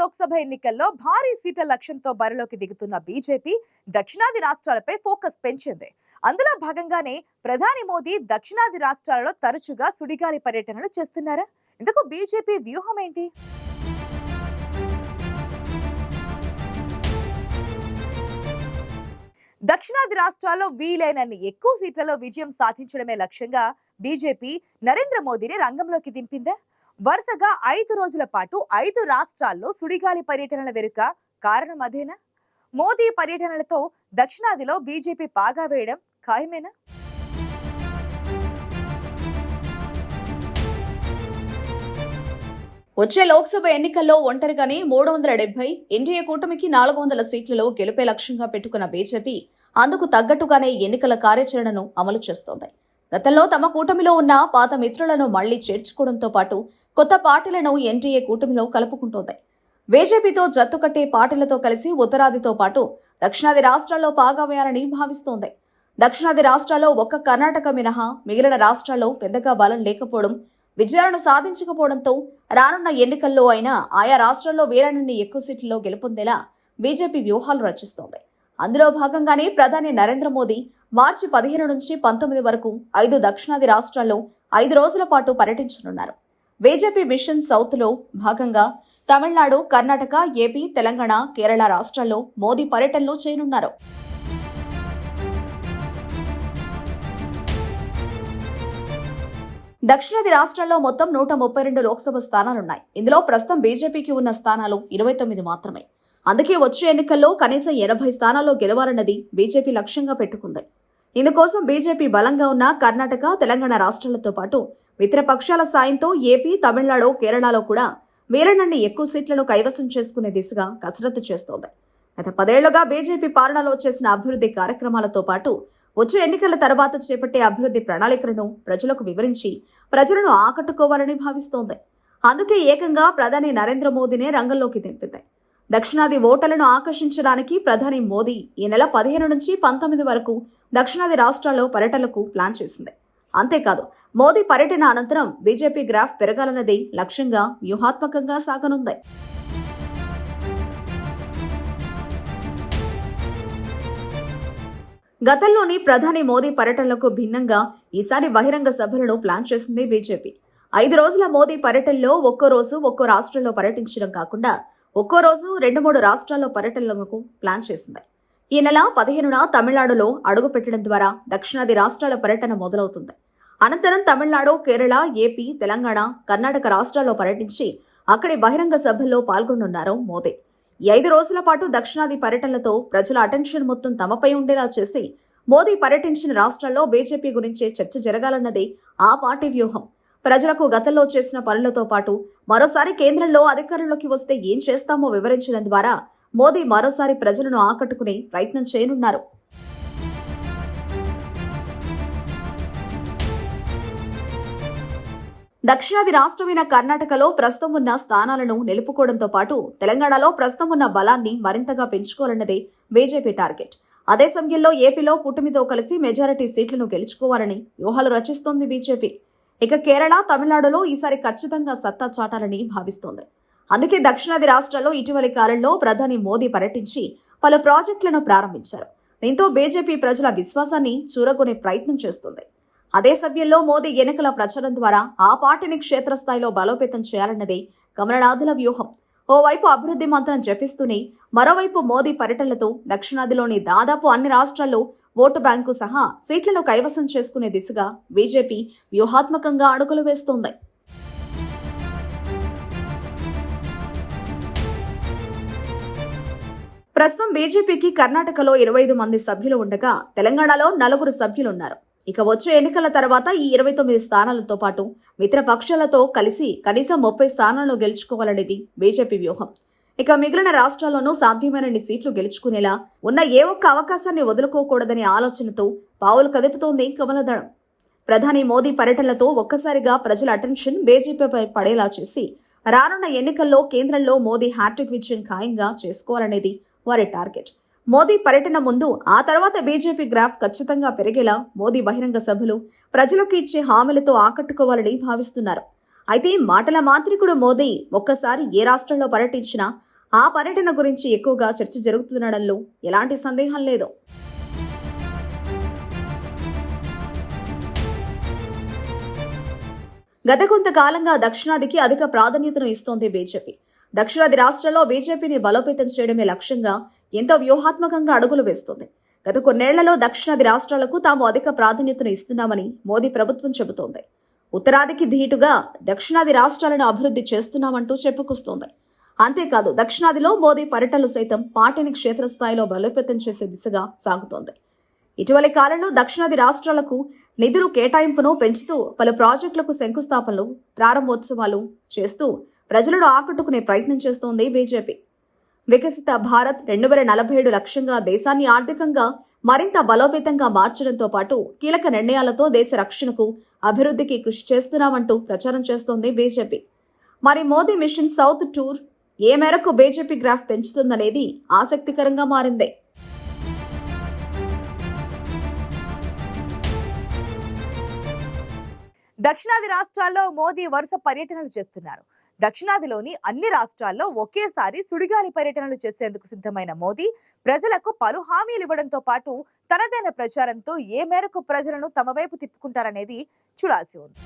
లోక్సభ ఎన్నికల్లో భారీ సీట్ల లక్ష్యంతో బరిలోకి దిగుతున్న బీజేపీ దక్షిణాది రాష్ట్రాలపై ఫోకస్ పెంచింది. అందులో భాగంగానే ప్రధాని మోదీ దక్షిణాది రాష్ట్రాలలో తరచుగా సుడిగాలి పర్యటనలు చేస్తున్నారా? ఇందుకు బీజేపీ వ్యూహం ఏంటి? దక్షిణాది రాష్ట్రాల్లో వీలైనన్ని ఎక్కువ సీట్లలో విజయం సాధించడమే లక్ష్యంగా బీజేపీ నరేంద్ర మోదీని రంగంలోకి దింపిందా? వరుసగా ఐదు రోజుల పాటు ఐదు రాష్ట్రాల్లో సుడిగాలి పర్యటనల వెనుక కారణం అదేనా? మోదీ పర్యటనలతో దక్షిణాదిలో బీజేపీ పాగా వేయడం ఖాయమేనా? వచ్చే లోక్సభ ఎన్నికల్లో ఒంటరిగానే మూడు వందల డెబ్బై ఎన్డీఏ కూటమికి నాలుగు వందల సీట్లలో గెలిపే లక్ష్యంగా పెట్టుకున్న బీజేపీ అందుకు తగ్గట్టుగానే ఎన్నికల కార్యాచరణను అమలు చేస్తోంది. గతంలో తమ కూటమిలో ఉన్న పాత మిత్రులను మళ్ళీ చేర్చుకోవడంతో పాటు కొత్త పార్టీలను ఎన్డీఏ కూటమిలో కలుపుకుంటోంది. బీజేపీతో జత్తుకట్టే పార్టీలతో కలిసి ఉత్తరాదితో పాటు దక్షిణాది రాష్ట్రాల్లో పాగా వేయాలని భావిస్తోంది. దక్షిణాది రాష్ట్రాల్లో ఒక్క కర్ణాటక మినహా మిగిలిన రాష్ట్రాల్లో పెద్దగా బలం లేకపోవడం విజయాలను సాధించకపోవడంతో రానున్న ఎన్నికల్లో అయినా ఆయా రాష్ట్రాల్లో వీరాన్ని ఎక్కువ సీట్లలో గెలుపొందేలా బీజేపీ వ్యూహాలు రచిస్తోంది. అందులో భాగంగానే ప్రధాని నరేంద్ర మోదీ మార్చి పదిహేను నుంచి పంతొమ్మిది వరకు ఐదు దక్షిణాది రాష్ట్రాల్లో ఐదు రోజుల పాటు పర్యటించనున్నారు. బీజేపీ మిషన్ సౌత్లో భాగంగా తమిళనాడు కర్ణాటక ఏపీ తెలంగాణ కేరళ రాష్ట్రాల్లో మోదీ పర్యటనలు చేయనున్నారు దక్షిణాది రాష్ట్రాల్లో మొత్తం నూట ముప్పై రెండు లోక్సభ స్థానాలున్నాయి. ఇందులో ప్రస్తుతం బీజేపీకి ఉన్న స్థానాలు ఇరవై తొమ్మిది మాత్రమే. అందుకే వచ్చే ఎన్నికల్లో కనీసం ఎనభై స్థానాల్లో గెలవాలన్నది బీజేపీ లక్ష్యంగా పెట్టుకుంది. ఇందుకోసం బీజేపీ బలంగా ఉన్న కర్ణాటక తెలంగాణ రాష్ట్రాలతో పాటు మిత్రపక్షాల సాయంతో ఏపీ తమిళనాడు కేరళలో కూడా వీలనన్ని ఎక్కువ సీట్లను కైవసం చేసుకునే దిశగా కసరత్తు చేస్తోంది. గత పదేళ్ళుగా బీజేపీ పాలనలో చేసిన అభివృద్ధి కార్యక్రమాలతో పాటు వచ్చే ఎన్నికల తర్వాత చేపట్టే అభివృద్ధి ప్రణాళికలను ప్రజలకు వివరించి ప్రజలను ఆకట్టుకోవాలని భావిస్తోంది. అందుకే ఏకంగా ప్రధాని నరేంద్ర మోదీనే రంగంలోకి దింపింది దక్షిణాది ఓటర్లను ఆకర్షించడానికి ప్రధాని మోదీ ఈ నెల పదిహేను నుంచి పంతొమ్మిది వరకు దక్షిణాది రాష్ట్రాల్లో పర్యటనలకు ప్లాన్ చేసింది. అంతేకాదు మోదీ పర్యటన అనంతరం బీజేపీ గ్రాఫ్ పెరగాలన్నది లక్ష్యంగా వ్యూహాత్మకంగా సాగనుంది. గతంలోని ప్రధాని మోదీ పర్యటనలకు భిన్నంగా ఈసారి బహిరంగ సభలను ప్లాన్ చేసింది బీజేపీ. ఐదు రోజుల మోదీ పర్యటనలో ఒక్కో రోజు ఒక్కో రాష్ట్రంలో పర్యటించడం కాకుండా ఒక్కో రోజు రెండు మూడు రాష్ట్రాల్లో పర్యటనలకు ప్లాన్ చేసింది. ఈ నెల పదిహేనున తమిళనాడులో అడుగు పెట్టడం ద్వారా దక్షిణాది రాష్ట్రాల పర్యటన మొదలవుతుంది. అనంతరం తమిళనాడు కేరళ ఏపీ తెలంగాణ కర్ణాటక రాష్ట్రాల్లో పర్యటించి అక్కడి బహిరంగ సభల్లో పాల్గొనున్నారు మోదీ. ఈ ఐదు రోజుల పాటు దక్షిణాది పర్యటనలతో ప్రజల అటెన్షన్ మొత్తం తమపై ఉండేలా చేసి మోదీ పర్యటించిన రాష్ట్రాల్లో బీజేపీ గురించే చర్చ జరగాలన్నది ఆ పార్టీ వ్యూహం. ప్రజలకు గతంలో చేసిన పనులతో పాటు మరోసారి కేంద్రంలో అధికారంలోకి వస్తే ఏం చేస్తామో వివరించడం ద్వారా మోదీ మరోసారి ప్రజలను ఆకట్టుకునే ప్రయత్నం చేయనున్నారు. దక్షిణాది రాష్ట్రమైన కర్ణాటకలో ప్రస్తుతం ఉన్న స్థానాలను నిలుపుకోవడంతో పాటు తెలంగాణలో ప్రస్తుతం ఉన్న బలాన్ని మరింతగా పెంచుకోవాలన్నదే బీజేపీ టార్గెట్. అదే సమయంలో ఏపీలో కూటమితో కలిసి మెజారిటీ సీట్లను గెలుచుకోవాలని వ్యూహాలు రచిస్తోంది బీజేపీ. ఇక కేరళ తమిళనాడులో ఈసారి ఖచ్చితంగా సత్తా చాటాలని భావిస్తోంది. అందుకే దక్షిణాది రాష్ట్రాల్లో ఇటీవలి కాలంలో ప్రధాని మోదీ పర్యటించి పలు ప్రాజెక్టులను ప్రారంభించారు. దీంతో బీజేపీ ప్రజల విశ్వాసాన్ని చూరగొనే ప్రయత్నం చేస్తుంది. అదే సమయంలో మోదీ ఎన్నికల ప్రచారం ద్వారా ఆ పార్టీని క్షేత్రస్థాయిలో బలోపేతం చేయాలన్నదే కమలనాథుల వ్యూహం. ఓవైపు అభివృద్ధి మంత్రం జపిస్తూనే మరోవైపు మోదీ పర్యటనలతో దక్షిణాదిలోని దాదాపు అన్ని రాష్ట్రాల్లో ఓటు బ్యాంకు సహా సీట్లను కైవసం చేసుకునే దిశగా బీజేపీ వ్యూహాత్మకంగా అడుగులు వేస్తోంది. ప్రస్తుతం బీజేపీకి కర్ణాటకలో ఇరవై ఐదు మంది సభ్యులు ఉండగా తెలంగాణలో నలుగురు సభ్యులున్నారు. ఇక వచ్చే ఎన్నికల తర్వాత ఈ ఇరవై తొమ్మిది స్థానాలతో పాటు మిత్రపక్షాలతో కలిసి కనీసం ముప్పై స్థానాలను గెలుచుకోవాలనేది బీజేపీ వ్యూహం. ఇక మిగిలిన రాష్ట్రాల్లోనూ సాధ్యమైనన్ని సీట్లు గెలుచుకునేలా ఉన్న ఏ ఒక్క అవకాశాన్ని వదులుకోకూడదనే ఆలోచనతో పావులు కదుపుతోంది కమలదళం ప్రధాని మోదీ పర్యటనలతో ఒక్కసారిగా ప్రజల అటెన్షన్ బీజేపీపై పడేలా చేసి రానున్న ఎన్నికల్లో కేంద్రంలో మోదీ హ్యాట్రిక్ విజయం ఖాయంగా చేసుకోవాలనేది వారి టార్గెట్. మోదీ పర్యటన ముందు ఆ తర్వాత బీజేపీ గ్రాఫ్ ఖచ్చితంగా పెరిగేలా మోదీ బహిరంగ సభలు ప్రజలకు ఇచ్చే హామీలతో ఆకట్టుకోవాలని భావిస్తున్నారు. అయితే మాటల మాంత్రికుడు మోదీ ఒక్కసారి ఏ రాష్ట్రంలో పర్యటించినా ఆ పర్యటన గురించి ఎక్కువగా చర్చ జరుగుతుండడంలో ఎలాంటి సందేహం లేదు. గత కొంతకాలంగా దక్షిణాదికి అధిక ప్రాధాన్యతను ఇస్తోంది బీజేపీ. దక్షిణాది రాష్ట్రాల్లో బీజేపీని బలోపేతం చేయడమే లక్ష్యంగా ఎంతో వ్యూహాత్మకంగా అడుగులు వేస్తోంది. గత కొన్నేళ్ళలో దక్షిణాది రాష్ట్రాలకు తాము అధిక ప్రాధాన్యతను ఇస్తున్నామని మోదీ ప్రభుత్వం చెబుతోంది. ఉత్తరాదికి ధీటుగా దక్షిణాది రాష్ట్రాలను అభివృద్ధి చేస్తున్నామంటూ చెప్పుకొస్తోంది. అంతేకాదు దక్షిణాదిలో మోదీ పర్యటనలు సైతం పార్టీని క్షేత్రస్థాయిలో బలోపేతం చేసే దిశగా సాగుతోంది. ఇటీవలి కాలంలో దక్షిణాది రాష్ట్రాలకు నిధులు కేటాయింపును పెంచుతూ పలు ప్రాజెక్టులకు శంకుస్థాపనలు ప్రారంభోత్సవాలు చేస్తూ ప్రజలను ఆకట్టుకునే ప్రయత్నం చేస్తోంది బీజేపీ. వికసిత భారత్ రెండు వేల నలభై ఏడు లక్ష్యంగా దేశాన్ని ఆర్థికంగా మరింత బలోపేతంగా మార్చడంతో పాటు కీలక నిర్ణయాలతో దేశ రక్షణకు అభివృద్ధికి కృషి చేస్తున్నామంటూ ప్రచారం చేస్తోంది బీజేపీ. మరి మోదీ మిషన్ సౌత్ టూర్ ఏ మేరకు బీజేపీ గ్రాఫ్ పెంచుతుందనేది ఆసక్తికరంగా మారింది. దక్షిణాది రాష్ట్రాల్లో మోదీ వరుస పర్యటనలు చేస్తున్నారు. దక్షిణాదిలోని అన్ని రాష్ట్రాల్లో ఒకేసారి సుడిగాలి పర్యటనలు చేసేందుకు సిద్ధమైన మోదీ ప్రజలకు పలు హామీలు ఇవ్వడంతో పాటు తనదైన ప్రచారంతో ఏ మేరకు ప్రజలను తమ వైపు తిప్పుకుంటారనేది చూడాల్సి ఉంది.